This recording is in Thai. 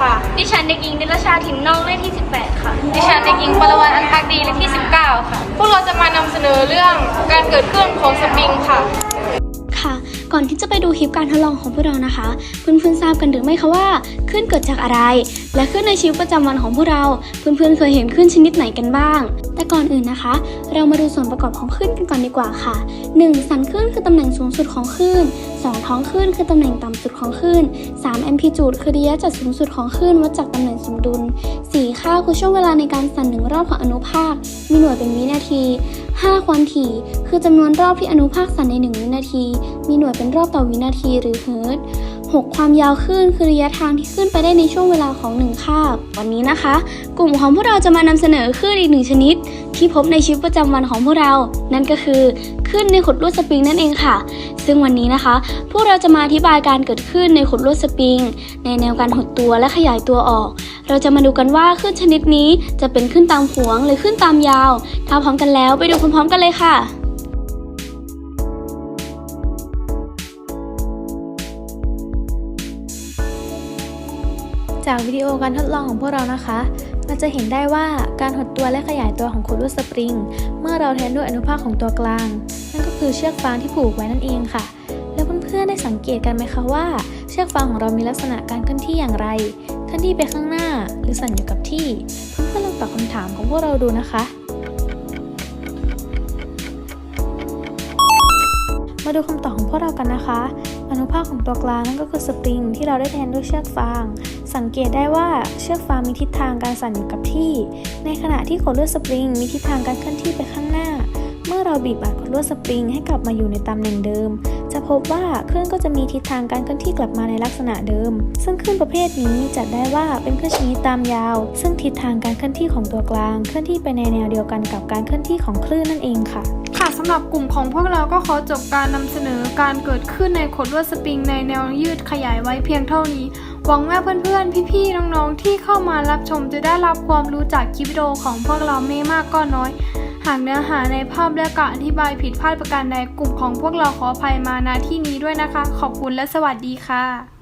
17ค่ะ ดิฉันเด็กหญิงนิรชาถิ่นนอกเลขที่ 18 ค่ะ ดิฉันเด็กหญิงปรวันอันพักดีเลขที่ 19 ค่ะ พวกเราจะมานำเสนอเรื่องการเกิดขึ้นของสปริงค่ะ ค่ะ ก่อนที่จะไปดูคลิปการทดลองของพวกเรานะคะ เพื่อนๆทราบกันหรือไม่คะว่าคลื่นเกิดจากอะไร และคลื่นในชีวิตประจำวันของพวกเรา เพื่อนๆเคยเห็นคลื่นชนิดไหนกันบ้าง แต่ก่อนอื่นนะคะ เรามาดูส่วนประกอบของคลื่นกันก่อนดีกว่าค่ะ 1. สันคลื่นคือตำแหน่งสูงสุดของคลื่น 2. ท้องคลื่นคือตำแหน่งต่ำสุดของคลื่น 3. แอมพลิจูดคือระยะจากสูงสุดของคลื่นวัดจากตำแหน่งสมดุล 4. ค่าคือช่วงเวลาในการสั่นหนึ่งรอบของอนุภาค มีหน่วยเป็นวินาที 5 ความถี่ คือจำนวนรอบที่อนุภาคสั่นใน 1 วินาที มีหน่วยเป็นรอบต่อวินาทีหรือเฮิร์ตซ์ 6 ความยาวคลื่นคือระยะทางที่ขึ้นไปได้ในช่วงเวลาของหนึ่งคาบ วันนี้นะคะ กลุ่มของพวกเราจะมานำเสนอคลื่นอีกหนึ่งชนิด ที่พบในชีวิตประจำวันของพวกเรา นั่นก็คือคลื่นในขดลวดสปริงนั่นเองค่ะ ซึ่งวันนี้นะคะ พวกเราจะมาอธิบายการเกิดขึ้นในขดลวดสปริง ในแนวการหดตัวและขยายตัวออก เราจะมาดูกันว่าคลื่นชนิดนี้จะเป็นคลื่นตามหวงหรือคลื่นตามยาว ถ้าพร้อมกันแล้วไปดูพร้อมๆกันเลยค่ะ จากวิดีโอการทดลองของพวกเรานะคะ เราจะเห็นได้ว่าการหดตัวและขยายตัวของขดลวดสปริง เมื่อเราแทนด้วยอนุภาคของตัวกลาง นั่นก็คือเชือกฟางที่ผูกไว้นั่นเองค่ะ แล้วเพื่อนๆได้สังเกตกันไหมคะว่า เชือกฟางของเรามีลักษณะการเคลื่อนที่อย่างไรเคลื่อนที่ไปข้างหน้า หรือสั่นอยู่กับที่ เพื่อนๆลองตอบคำถามของพวกเราดูนะคะมาดูคำตอบของพวกเรากันนะคะ อนุภาคของตัวกลางนั่นก็คือสปริงที่เราได้แทนด้วยเชือกฟาง สังเกตได้ว่าเชือกฟางมีทิศทางการสั่นอยู่กับที่ ในขณะที่ขดลวดสปริงมีทิศทางการเคลื่อนที่ไปข้างหน้า เมื่อเราบีบอัดขดลวดสปริงให้กลับมาอยู่ในตำแหน่งเดิม จะพบว่าคลื่นก็จะมีทิศทางการเคลื่อนที่กลับมาในลักษณะเดิม ซึ่งคลื่นประเภทนี้จัดได้ว่าเป็นคลื่นชนิดตามยาว ซึ่งทิศทางการเคลื่อนที่ของตัวกลาง เคลื่อนที่ไปในแนวเดียวกันกับการเคลื่อนที่ของคลื่นนั่นเองค่ะค่ะสำหรับกลุ่มของพวกเราก็ขอจบการนำเสนอการเกิดขึ้นในขดลวดสปริงในแนวยืดขยายไว้เพียงเท่านี้ หวังว่าเพื่อนๆ พี่ๆ น้องๆ ที่เข้ามารับชมจะได้รับความรู้จากคลิปวิดีโอของพวกเราไม่มากก็น้อย หากเนื้อหาในภาพและการอธิบายผิดพลาดประการใดกลุ่มของพวกเราขออภัยมาณที่นี้ด้วยนะคะ ขอบคุณและสวัสดีค่ะ